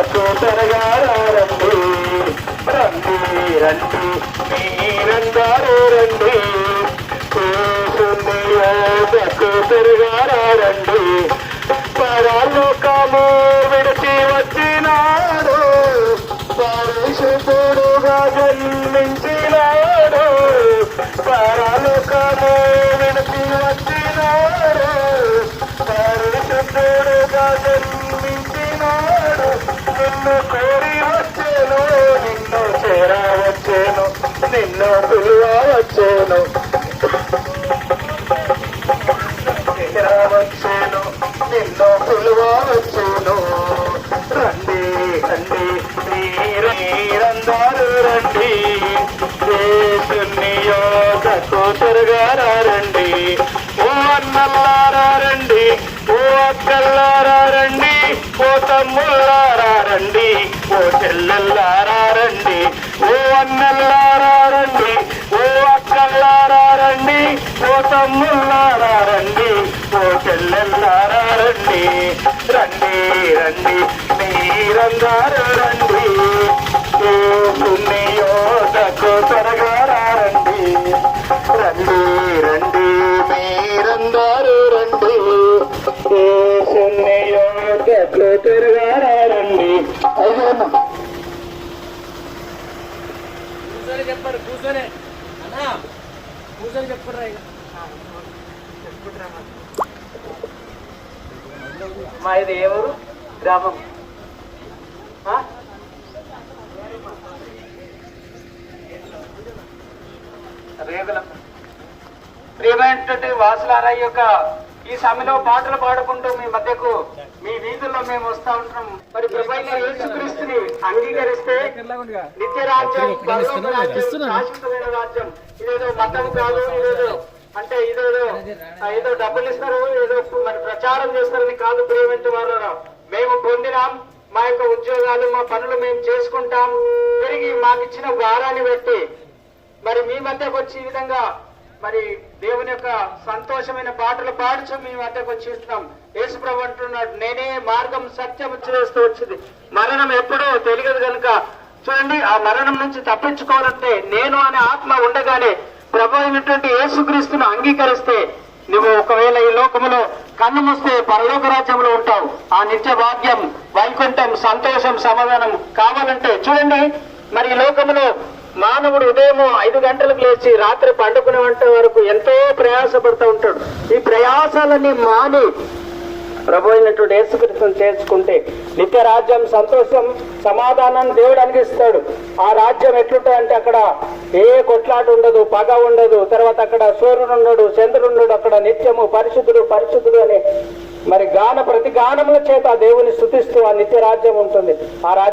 యోగకు త్వరగా రండి రండి. రండి మీరందరూ రండి. యేసుని రండి పరలోకము విడిచి వచ్చినాడు. పరిశుద్ధుడుగా జన్మించినాడు. పరలోకము విడిచి వచ్చినాడు. పరిశుద్ధుడుగా జన్మించినాడు వచ్చేను చేరా వచ్చేను నిన్ను పిలువ రండి రండి. మీర- మీరందరూ రండి. దేశుని యోగకు త్వరగా రండి. ఓ అన్నల్లారండి ఓ అక్కల్లారండి ఓ తమ్ముళ్ళారా ఓ చెల్లెల్లారండి ఓ అన్నల్లారా తమ్ముళ్ళారా రండి ఓ చెల్లెల్లారా రండి రండి. రండి మీరందరూ రండి. ఓ యోధకు త్వరగా రండి రండి. రండి మీరందరూ రండి. ఓ యోధకు తిరగారా రండి అయ్యో కూర్చొని చెప్పారు కూర్చొని అన్నా కూర్చొని చెప్పురా మా ఇది ఎవరు గ్రామం? రేగులం. ప్రియమైనటువంటి వాసులారా యొక్క ఈ సమయంలో పాటలు పాడుకుంటూ మీ మధ్యకు మీ వీధుల్లో మేము వస్తా ఉంటున్నాం. మరి యేసుక్రీస్తుని అంగీకరిస్తే నిత్య రాజ్యం రాజ్యం, ఇదేదో మతం కాదు ఇదేదో అంటే ఇదేదో ఏదో డబ్బులు ఇస్తారు ఏదో మరి ప్రచారం చేస్తారని కాదు ప్రియమైన వారు మేము పొందినాం మా యొక్క ఉద్యోగాలు మా పనులు మేము చేసుకుంటాం. తిరిగి మాకు ఇచ్చిన వారాన్ని బట్టి మరి మీ మధ్యకు వచ్చి ఈ విధంగా మరి దేవుని యొక్క సంతోషమైన పాటలు పాడుచు మీ మధ్యకు వచ్చి ఇస్తున్నాం. యేసుప్రభు అంటున్నాడు నేనే మార్గం సత్యం చేస్తూ వచ్చింది. మరణం ఎప్పుడో తెలియదు కనుక చూడండి ఆ మరణం నుంచి తప్పించుకోవాలంటే నేను అనే ఆత్మ ఉండగానే ప్రభు అయినటువంటి యేసుక్రీస్తును అంగీకరిస్తే నువ్వు ఒకవేళ ఈ లోకములో కన్ను మూస్తే పరలోక రాజ్యంలో ఉంటావు. ఆ నిత్య భాగ్యం వైకుంఠం సంతోషం సమాధానం కావాలంటే చూడండి. మరి ఈ లోకములో మానవుడు ఉదయం ఐదు గంటలకు లేచి రాత్రి పండుకునే వంట వరకు ఎంతో ప్రయాసపడుతూ ఉంటాడు. ఈ ప్రయాసాలన్నీ మాని ప్రభు అయినటువంటి చేర్చుకుంటే నిత్య రాజ్యం సంతోషం సమాధానాన్ని దేవుడు అందిస్తాడు ఆ రాజ్యం ఎట్లుంటుందంటే అక్కడ ఏ కొట్లాట ఉండదు పగ ఉండదు. తర్వాత అక్కడ సూర్యుడు ఉండడు చంద్రుడు అక్కడ నిత్యము పరిశుద్ధుడు పరిశుద్ధుడు అని మరి గాన ప్రతి గానముల చేత దేవుని స్థుతిస్తూ ఆ నిత్య రాజ్యం ఉంటుంది. ఆ రాజ్యం